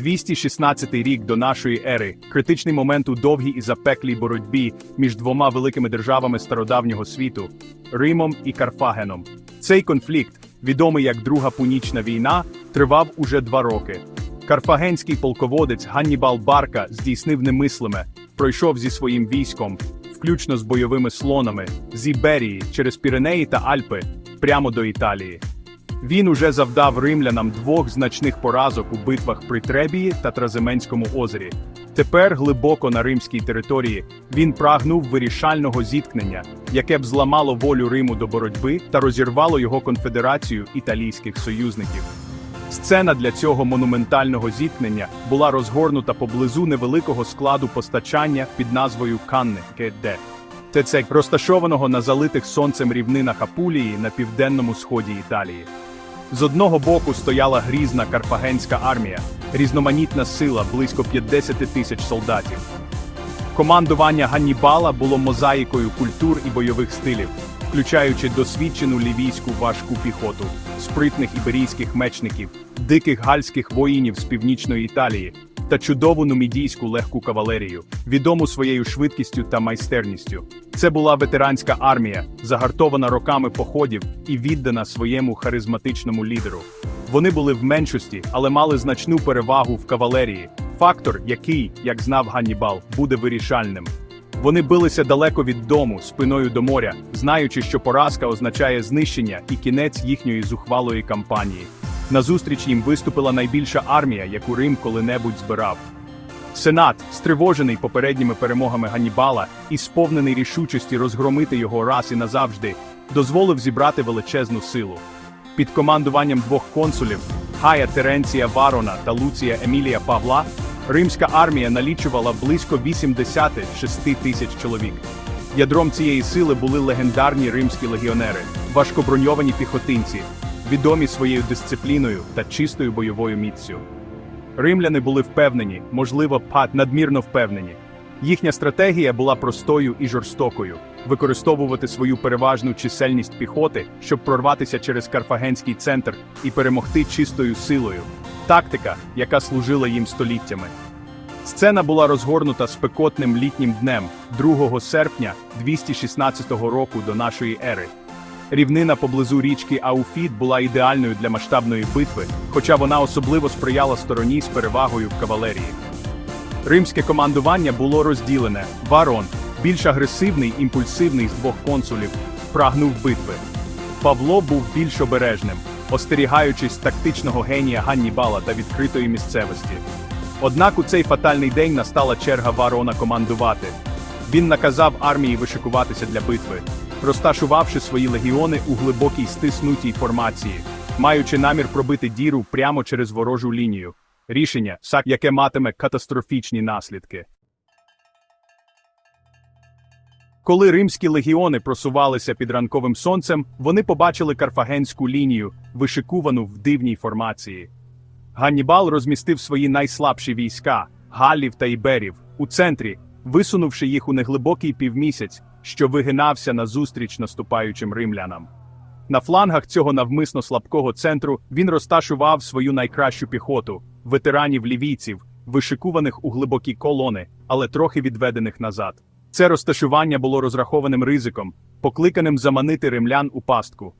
216 рік до нашої ери, критичний момент у довгій і запеклій боротьбі між двома великими державами стародавнього світу Римом і Карфагеном. Цей конфлікт, відомий як Друга Пунічна війна, тривав уже два роки. Карфагенський полководець Ганнібал Барка здійснив немислиме, пройшов зі своїм військом, включно з бойовими слонами, з Іберії через Піренеї та Альпи, прямо до Італії. Він уже завдав римлянам двох значних поразок у битвах при Требії та Тразименському озері. Тепер глибоко на римській території він прагнув вирішального зіткнення, яке б зламало волю Риму до боротьби та розірвало його конфедерацію італійських союзників. Сцена для цього монументального зіткнення була розгорнута поблизу невеликого складу постачання під назвою Канне КД. ТЦ розташованого на залитих сонцем рівнинах Апулії на південному сході Італії. З одного боку стояла грізна карфагенська армія, різноманітна сила близько 50 тисяч солдатів. Командування Ганнібала було мозаїкою культур і бойових стилів, включаючи досвідчену лівійську важку піхоту, спритних іберійських мечників, диких гальських воїнів з північної Італії та чудову нумідійську легку кавалерію, відому своєю швидкістю та майстерністю. Це була ветеранська армія, загартована роками походів і віддана своєму харизматичному лідеру. Вони були в меншості, але мали значну перевагу в кавалерії, фактор, який, як знав Ганнібал, буде вирішальним. Вони билися далеко від дому, спиною до моря, знаючи, що поразка означає знищення і кінець їхньої зухвалої кампанії. Назустріч їм виступила найбільша армія, яку Рим коли-небудь збирав. Сенат, стривожений попередніми перемогами Ганнібала і сповнений рішучості розгромити його раз і назавжди, дозволив зібрати величезну силу. Під командуванням двох консулів Гая Теренція Варона та Луція Емілія Павла, римська армія налічувала близько 86 тисяч чоловік. Ядром цієї сили були легендарні римські легіонери, важкоброньовані піхотинці, відомі своєю дисципліною та чистою бойовою міцю. Римляни були впевнені, можливо, пат надмірно впевнені. Їхня стратегія була простою і жорстокою використовувати свою переважну чисельність піхоти, щоб прорватися через карфагенський центр і перемогти чистою силою. Тактика, яка служила їм століттями. Сцена була розгорнута спекотним літнім днем 2 серпня 216 року до нашої ери. Рівнина поблизу річки Ауфіт була ідеальною для масштабної битви, хоча вона особливо сприяла стороні з перевагою в кавалерії. Римське командування було розділене. Варон, більш агресивний, імпульсивний з двох консулів, прагнув битви. Павло був більш обережним, остерігаючись тактичного генія Ганнібала та відкритої місцевості. Однак у цей фатальний день настала черга Варона командувати. Він наказав армії вишикуватися для битви, розташувавши свої легіони у глибокій стиснутій формації, маючи намір пробити діру прямо через ворожу лінію. Рішення, яке матиме катастрофічні наслідки. Коли римські легіони просувалися під ранковим сонцем, вони побачили карфагенську лінію, вишикувану в дивній формації. Ганнібал розмістив свої найслабші війська галлів та іберів у центрі, висунувши їх у неглибокий півмісяць, що вигинався назустріч наступаючим римлянам. На флангах цього навмисно слабкого центру він розташував свою найкращу піхоту, ветеранів лівійців, вишикуваних у глибокі колони, але трохи відведених назад. Це розташування було розрахованим ризиком, покликаним заманити римлян у пастку.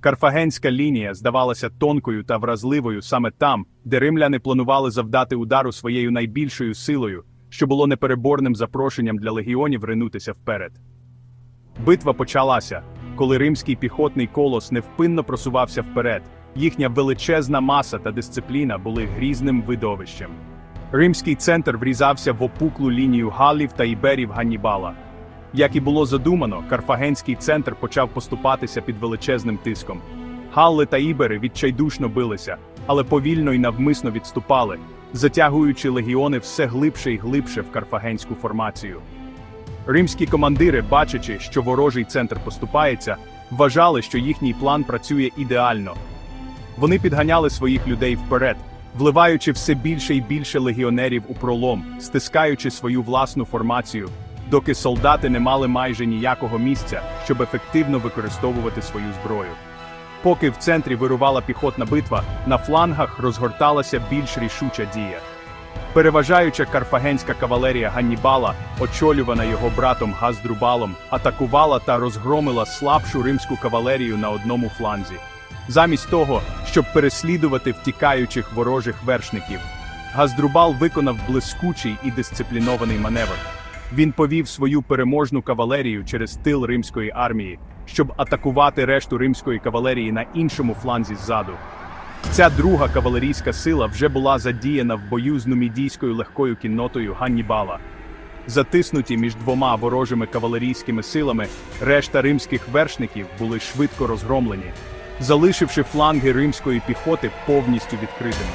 Карфагенська лінія здавалася тонкою та вразливою саме там, де римляни планували завдати удару своєю найбільшою силою, що було непереборним запрошенням для легіонів ринутися вперед. Битва почалася, коли римський піхотний колос невпинно просувався вперед. Їхня величезна маса та дисципліна були грізним видовищем. Римський центр врізався в опуклу лінію галів та іберів Ганнібала. Як і було задумано, карфагенський центр почав поступатися під величезним тиском. Галли та ібери відчайдушно билися, але повільно і навмисно відступали, затягуючи легіони все глибше і глибше в карфагенську формацію. Римські командири, бачачи, що ворожий центр поступається, вважали, що їхній план працює ідеально. Вони підганяли своїх людей вперед, вливаючи все більше і більше легіонерів у пролом, стискаючи свою власну формацію, доки солдати не мали майже ніякого місця, щоб ефективно використовувати свою зброю. Поки в центрі вирувала піхотна битва, на флангах розгорталася більш рішуча дія. Переважаюча карфагенська кавалерія Ганнібала, очолювана його братом Газдрубалом, атакувала та розгромила слабшу римську кавалерію на одному фланзі. Замість того, щоб переслідувати втікаючих ворожих вершників, Газдрубал виконав блискучий і дисциплінований маневр. Він повів свою переможну кавалерію через тил римської армії, щоб атакувати решту римської кавалерії на іншому фланзі ззаду. Ця друга кавалерійська сила вже була задіяна в бою з нумідійською легкою кіннотою Ганнібала. Затиснуті між двома ворожими кавалерійськими силами, решта римських вершників були швидко розгромлені, залишивши фланги римської піхоти повністю відкритими.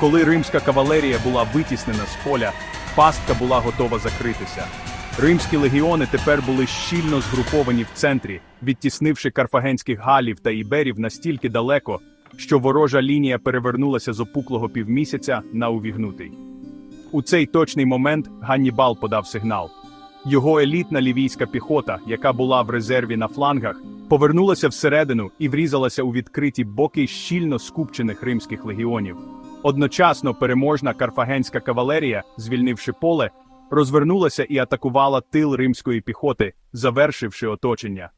Коли римська кавалерія була витіснена з поля, пастка була готова закритися. Римські легіони тепер були щільно згруповані в центрі, відтіснивши карфагенських галів та іберів настільки далеко, що ворожа лінія перевернулася з опуклого півмісяця на увігнутий. У цей точний момент Ганнібал подав сигнал. Його елітна лівійська піхота, яка була в резерві на флангах, повернулася всередину і врізалася у відкриті боки щільно скупчених римських легіонів. Одночасно переможна карфагенська кавалерія, звільнивши поле, розвернулася і атакувала тил римської піхоти, завершивши оточення.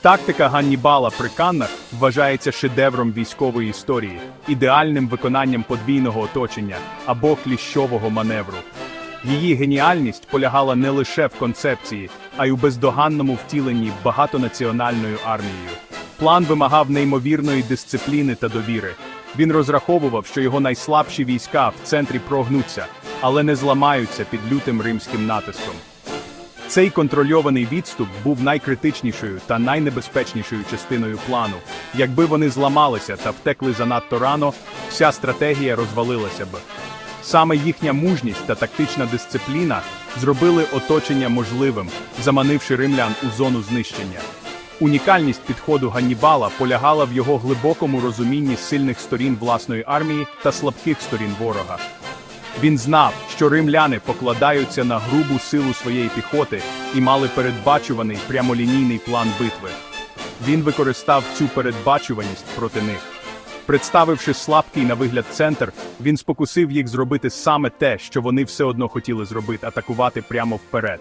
Тактика Ганнібала при Каннах вважається шедевром військової історії, ідеальним виконанням подвійного оточення або кліщового маневру. Її геніальність полягала не лише в концепції, а й у бездоганному втіленні багатонаціональною армією. План вимагав неймовірної дисципліни та довіри. Він розраховував, що його найслабші війська в центрі прогнуться, але не зламаються під лютим римським натиском. Цей контрольований відступ був найкритичнішою та найнебезпечнішою частиною плану. Якби вони зламалися та втекли занадто рано, вся стратегія розвалилася б. Саме їхня мужність та тактична дисципліна зробили оточення можливим, заманивши римлян у зону знищення. Унікальність підходу Ганнібала полягала в його глибокому розумінні сильних сторін власної армії та слабких сторін ворога. Він знав, що римляни покладаються на грубу силу своєї піхоти і мали передбачуваний прямолінійний план битви. Він використав цю передбачуваність проти них. Представивши слабкий на вигляд центр, він спокусив їх зробити саме те, що вони все одно хотіли зробити атакувати прямо вперед.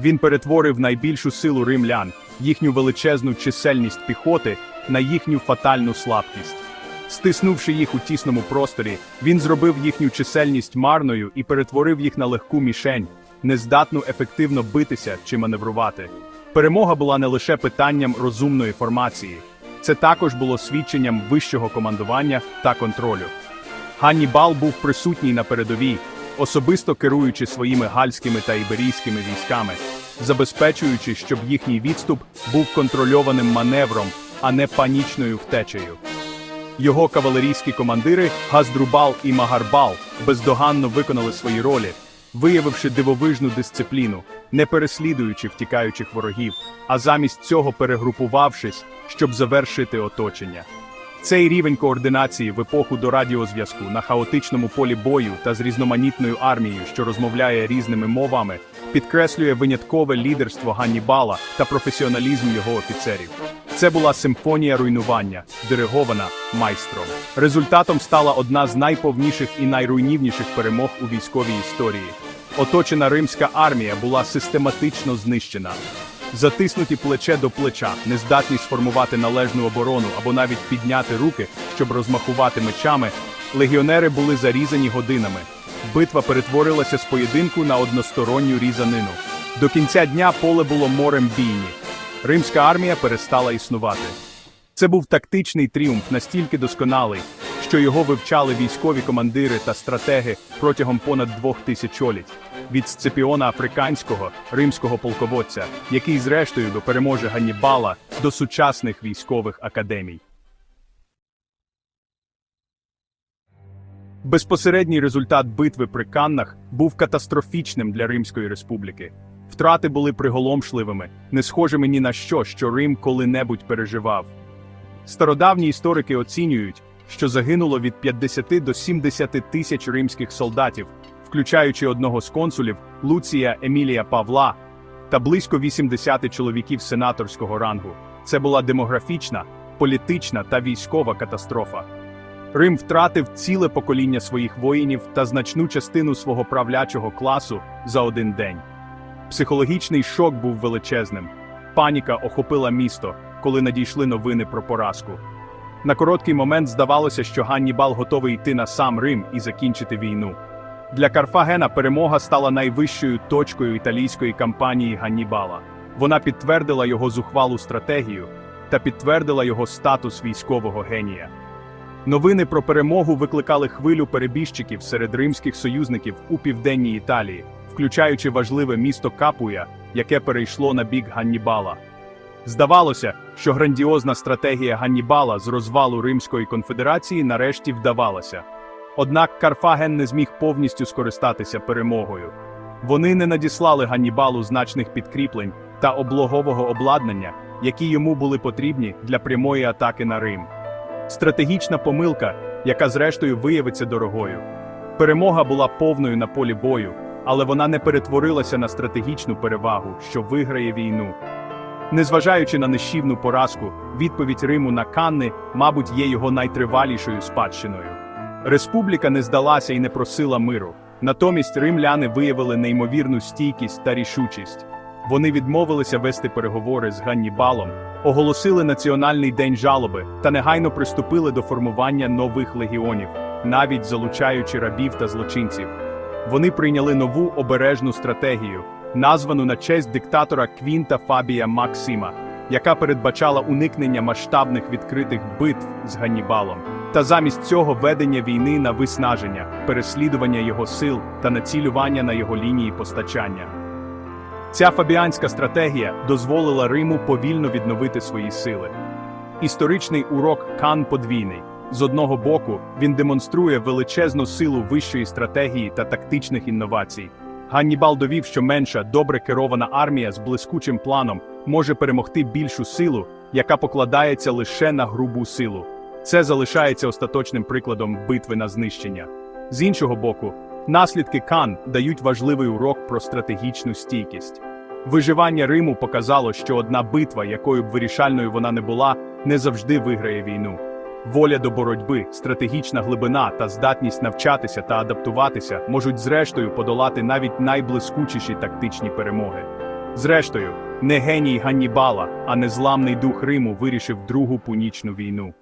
Він перетворив найбільшу силу римлян, їхню величезну чисельність піхоти, на їхню фатальну слабкість. Стиснувши їх у тісному просторі, він зробив їхню чисельність марною і перетворив їх на легку мішень, нездатну ефективно битися чи маневрувати. Перемога була не лише питанням розумної формації, це також було свідченням вищого командування та контролю. Ганнібал був присутній на передовій, особисто керуючи своїми гальськими та іберійськими військами, забезпечуючи, щоб їхній відступ був контрольованим маневром, а не панічною втечею. Його кавалерійські командири Газдрубал і Магарбал бездоганно виконали свої ролі, виявивши дивовижну дисципліну, не переслідуючи втікаючих ворогів, а замість цього перегрупувавшись, щоб завершити оточення. Цей рівень координації в епоху до радіозв'язку на хаотичному полі бою та з різноманітною армією, що розмовляє різними мовами, підкреслює виняткове лідерство Ганнібала та професіоналізм його офіцерів. Це була симфонія руйнування, диригована майстром. Результатом стала одна з найповніших і найруйнівніших перемог у військовій історії. Оточена римська армія була систематично знищена. Затиснуті плече до плеча, нездатні сформувати належну оборону або навіть підняти руки, щоб розмахувати мечами, легіонери були зарізані годинами. Битва перетворилася з поєдинку на односторонню різанину. До кінця дня поле було морем бійні. Римська армія перестала існувати. Це був тактичний тріумф настільки досконалий, що його вивчали військові командири та стратеги протягом понад двох тисячоліть. Від Сципіона Африканського, римського полководця, який зрештою до переможе Ганнібала до сучасних військових академій. Безпосередній результат битви при Каннах був катастрофічним для Римської республіки. Втрати були приголомшливими, не схожими ні на що, що Рим коли-небудь переживав. Стародавні історики оцінюють, що загинуло від 50 до 70 тисяч римських солдатів, включаючи одного з консулів Луція Емілія Павла. та близько 80 чоловіків сенаторського рангу. Це була демографічна, політична та військова катастрофа. Рим втратив ціле покоління своїх воїнів та значну частину свого правлячого класу за один день. Психологічний шок був величезним. Паніка охопила місто, коли надійшли новини про поразку. На короткий момент здавалося, що Ганнібал готовий йти на сам Рим і закінчити війну. Для Карфагена перемога стала найвищою точкою італійської кампанії Ганнібала. Вона підтвердила його зухвалу стратегію та підтвердила його статус військового генія. Новини про перемогу викликали хвилю перебіжчиків серед римських союзників у південній Італії, включаючи важливе місто Капуя, яке перейшло на бік Ганнібала. Здавалося, що грандіозна стратегія Ганнібала з розвалу Римської конфедерації нарешті вдавалася. Однак Карфаген не зміг повністю скористатися перемогою. Вони не надіслали Ганнібалу значних підкріплень та облогового обладнання, які йому були потрібні для прямої атаки на Рим. Стратегічна помилка, яка зрештою виявиться дорогою. Перемога була повною на полі бою, але вона не перетворилася на стратегічну перевагу, що виграє війну. Незважаючи на нищівну поразку, відповідь Риму на Канни, мабуть, є його найтривалішою спадщиною. Республіка не здалася і не просила миру. Натомість римляни виявили неймовірну стійкість та рішучість. Вони відмовилися вести переговори з Ганнібалом, оголосили національний день жалоби та негайно приступили до формування нових легіонів, навіть залучаючи рабів та злочинців. Вони прийняли нову обережну стратегію, названу на честь диктатора Квінта Фабія Максима, яка передбачала уникнення масштабних відкритих битв з Ганнібалом, та замість цього ведення війни на виснаження, переслідування його сил та націлювання на його лінії постачання. Ця фабіанська стратегія дозволила Риму повільно відновити свої сили. Історичний урок Кан подвійний. З одного боку, він демонструє величезну силу вищої стратегії та тактичних інновацій. Ганнібал довів, що менша, добре керована армія з блискучим планом може перемогти більшу силу, яка покладається лише на грубу силу. Це залишається остаточним прикладом битви на знищення. З іншого боку, наслідки Кан дають важливий урок про стратегічну стійкість. Виживання Риму показало, що одна битва, якою б вирішальною вона не була, не завжди виграє війну. Воля до боротьби, стратегічна глибина та здатність навчатися та адаптуватися можуть зрештою подолати навіть найблискучіші тактичні перемоги. Зрештою, не геній Ганнібала, а незламний дух Риму вирішив Другу пунічну війну.